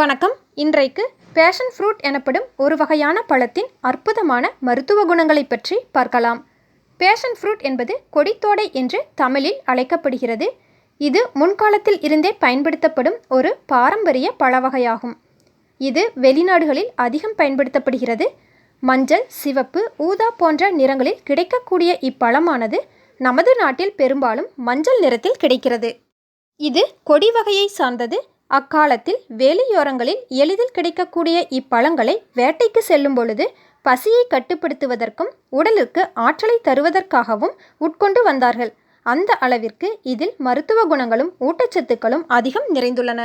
வணக்கம். இன்றைக்கு passion fruit எனப்படும் ஒரு வகையான பழத்தின் அற்புதமான மருத்துவ குணங்களை பற்றி பார்க்கலாம். பேஷன் ஃப்ரூட் என்பது கொடித்தோடை என்று தமிழில் அழைக்கப்படுகிறது. இது முன்காலத்தில் இருந்தே பயன்படுத்தப்படும் ஒரு பாரம்பரிய பழ வகையாகும். இது வெளிநாடுகளில் அதிகம் பயன்படுத்தப்படுகிறது. மஞ்சள் சிவப்பு ஊதா போன்ற நிறங்களில் கிடைக்கக்கூடிய இப்பழமானது நமது நாட்டில் பெரும்பாலும் மஞ்சள் நிறத்தில் கிடைக்கிறது. இது கொடி வகையை சார்ந்தது. அக்காலத்தில் வேலியோரங்களில் எளிதில் கிடைக்கக்கூடிய இப்பழங்களை வேட்டைக்கு செல்லும் பொழுது பசியை கட்டுப்படுத்துவதற்கும் உடலுக்கு ஆற்றலை தருவதற்காகவும் உட்கொண்டு வந்தார்கள். அந்த அளவிற்கு இதில் மருத்துவ குணங்களும் ஊட்டச்சத்துக்களும் அதிகம் நிறைந்துள்ளன.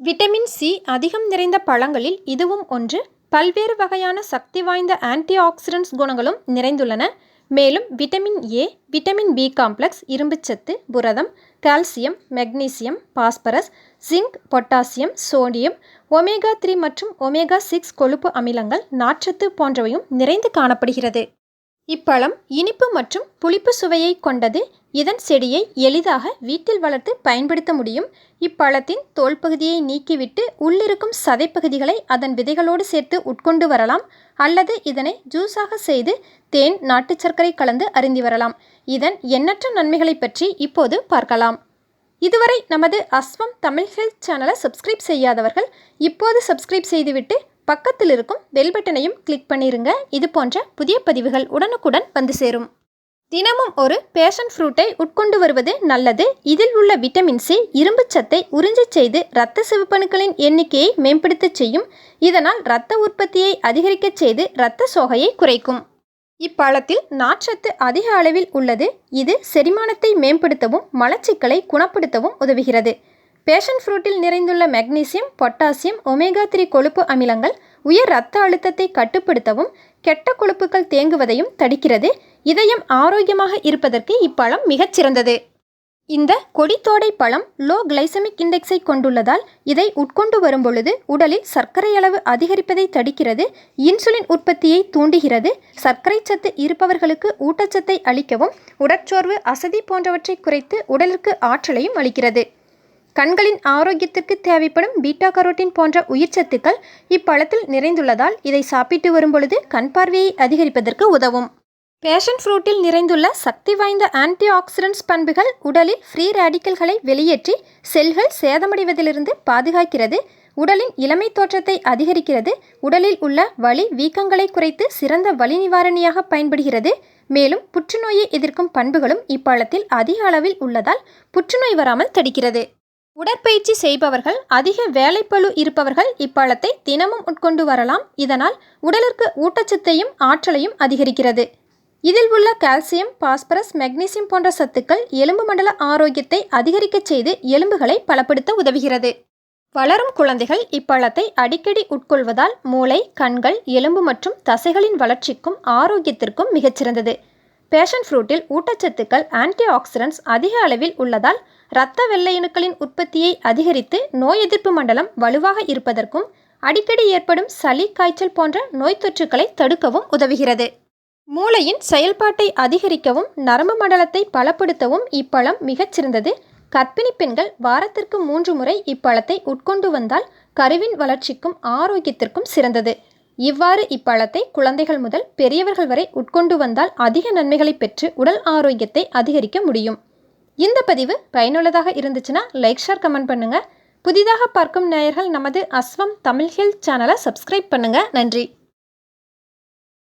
விட்டமின் சி அதிகம் நிறைந்த பழங்களில் இதுவும் ஒன்று. பல்வேறு வகையான சக்தி வாய்ந்த ஆன்டி ஆக்சிடென்ட்ஸ் குணங்களும் நிறைந்துள்ளன. மேலும் vitamin A vitamin B complex இரும்புச்சத்து புரதம் calcium magnesium phosphorus zinc potassium sodium omega three மற்றும் ஒமேகா சிக்ஸ் கொழுப்பு அமிலங்கள் நார்ச்சத்து போன்றவையும் நிறைந்து காணப்படுகிறது. இப்பழம் இனிப்பு மற்றும் புளிப்பு சுவையை கொண்டது. இதன் செடியை எளிதாக வீட்டில் வளர்த்து பயன்படுத்த முடியும். இப்பழத்தின் தோல் பகுதியை நீக்கிவிட்டு உள்ளிருக்கும் சதைப்பகுதிகளை அதன் விதைகளோடு சேர்த்து உட்கொண்டு வரலாம். அல்லது இதனை ஜூஸாக செய்து தேன் நாட்டு சர்க்கரை கலந்து அருந்தி வரலாம். இதன் எண்ணற்ற நன்மைகளை பற்றி இப்போது பார்க்கலாம். இதுவரை நமது அஸ்வம் தமிழ் ஹெல்த் சேனலை சப்ஸ்கிரைப் செய்யாதவர்கள் இப்போது சப்ஸ்கிரைப் செய்துவிட்டு பக்கத்தில் இருக்கும் பெல் பட்டனையும் கிளிக் பண்ணிருங்க. இது போன்ற புதிய பதிவுகள் உடனுக்குடன் வந்து சேரும். தினமும் ஒரு பேஷன் ஃப்ரூட்டை உட்கொண்டு வருவது நல்லது. இதில் உள்ள விட்டமின் சி இரும்புச்சத்தை உறிஞ்சச் செய்து இரத்த சிவப்பணுக்களின் எண்ணிக்கையை மேம்படுத்தச் செய்யும். இதனால் இரத்த உற்பத்தியை அதிகரிக்கச் செய்து இரத்த சோகையை குறைக்கும். இப்பழத்தில் நார்ச்சத்து அதிக அளவில் உள்ளது. இது செரிமானத்தை மேம்படுத்தவும் மலச்சிக்கலை குணப்படுத்தவும் உதவுகிறது. பேஷன் ஃப்ரூட்டில் நிறைந்துள்ள மெக்னீசியம் பொட்டாசியம் ஒமேகா த்ரீ கொழுப்பு அமிலங்கள் உயர் இரத்த அழுத்தத்தை கட்டுப்படுத்தவும் கெட்ட கொழுப்புகள் தேங்குவதையும் தடுக்கிறது. இதயம் ஆரோக்கியமாக இருப்பதற்கு இப்பழம் மிகச்சிறந்தது. இந்த கொடித்தோடை பழம் லோ கிளைசமிக் இண்டெக்ஸை கொண்டுள்ளதால் இதை உட்கொண்டு வரும்பொழுது உடலில் சர்க்கரை அளவு அதிகரிப்பதை தடுக்கிறது இன்சுலின் உற்பத்தியை தூண்டுகிறது சர்க்கரை சத்து இருப்பவர்களுக்கு ஊட்டச்சத்தை அளிக்கவும் உடற்சோர்வு அசதி போன்றவற்றை குறைத்து உடலுக்கு ஆற்றலையும் அளிக்கிறது. கண்களின் ஆரோக்கியத்திற்கு தேவைப்படும் பீட்டா கரோட்டின் போன்ற உயிர்ச்சத்துக்கள் இப்பழத்தில் நிறைந்துள்ளதால் இதை சாப்பிட்டு வரும்பொழுது கண் பார்வையை அதிகரிப்பதற்கு உதவும். பேஷன் ஃப்ரூட்டில் நிறைந்துள்ள சக்தி வாய்ந்த ஆன்டி ஆக்சிடென்ட்ஸ் பண்புகள் உடலில் ஃப்ரீ ரேடிக்கல்களை வெளியேற்றி செல்கள் சேதமடைவதிலிருந்து பாதுகாக்கிறது. உடலின் இளமை தோற்றத்தை அதிகரிக்கிறது. உடலில் உள்ள வலி வீக்கங்களை குறைத்து சிறந்த வலி நிவாரணியாக பயன்படுகிறது. மேலும் புற்றுநோயை எதிர்க்கும் பண்புகளும் இப்பழத்தில் அதிக அளவில் உள்ளதால் புற்றுநோய் வராமல் தடுக்கிறது. உடற்பயிற்சி செய்பவர்கள் அதிக வேலைப்பளு இருப்பவர்கள் இப்பழத்தை தினமும் உட்கொண்டு வரலாம். இதனால் உடலிற்கு ஊட்டச்சத்தையும் ஆற்றலையும் அதிகரிக்கிறது. இதில் உள்ள கால்சியம் பாஸ்பரஸ் மெக்னீசியம் போன்ற சத்துக்கள் எலும்பு மண்டல ஆரோக்கியத்தை அதிகரிக்கச் செய்து எலும்புகளை பலப்படுத்த உதவுகிறது. வளரும் குழந்தைகள் இப்பழத்தை அடிக்கடி உட்கொள்வதால் மூளை கண்கள் எலும்பு மற்றும் தசைகளின் வளர்ச்சிக்கும் ஆரோக்கியத்திற்கும் மிகச்சிறந்தது பேஷன் ஃப்ரூட்டில் ஊட்டச்சத்துக்கள் ஆன்டி ஆக்சிடென்ட்ஸ் அதிக அளவில் உள்ளதால் இரத்த வெள்ளையணுக்களின் உற்பத்தியை அதிகரித்து நோய் எதிர்ப்பு மண்டலம் வலுவாக இருப்பதற்கும் அடிக்கடி ஏற்படும் சளி காய்ச்சல் போன்ற நோய் தொற்றுக்களை தடுக்கவும் உதவுகிறது. மூளையின் செயல்பாட்டை அதிகரிக்கவும் நரம்பு மண்டலத்தை பலப்படுத்தவும் இப்பழம் மிகச்சிறந்தது கர்ப்பிணி பெண்கள் வாரத்திற்கு மூன்று முறை இப்பழத்தை உட்கொண்டு வந்தால் கருவின் வளர்ச்சிக்கும் ஆரோக்கியத்திற்கும் சிறந்தது. இவ்வாறு இப்பழத்தை குழந்தைகள் முதல் பெரியவர்கள் வரை உட்கொண்டு வந்தால் அதிக நன்மைகளை பெற்று உடல் ஆரோக்கியத்தை அதிகரிக்க முடியும். இந்த பதிவு பயனுள்ளதாக இருந்துச்சுன்னா லைக் ஷேர் கமெண்ட் பண்ணுங்கள் புதிதாக பார்க்கும் நேயர்கள் நமது அஸ்வம் தமிழ் ஹெல்த் சேனலை சப்ஸ்கிரைப் பண்ணுங்கள் நன்றி.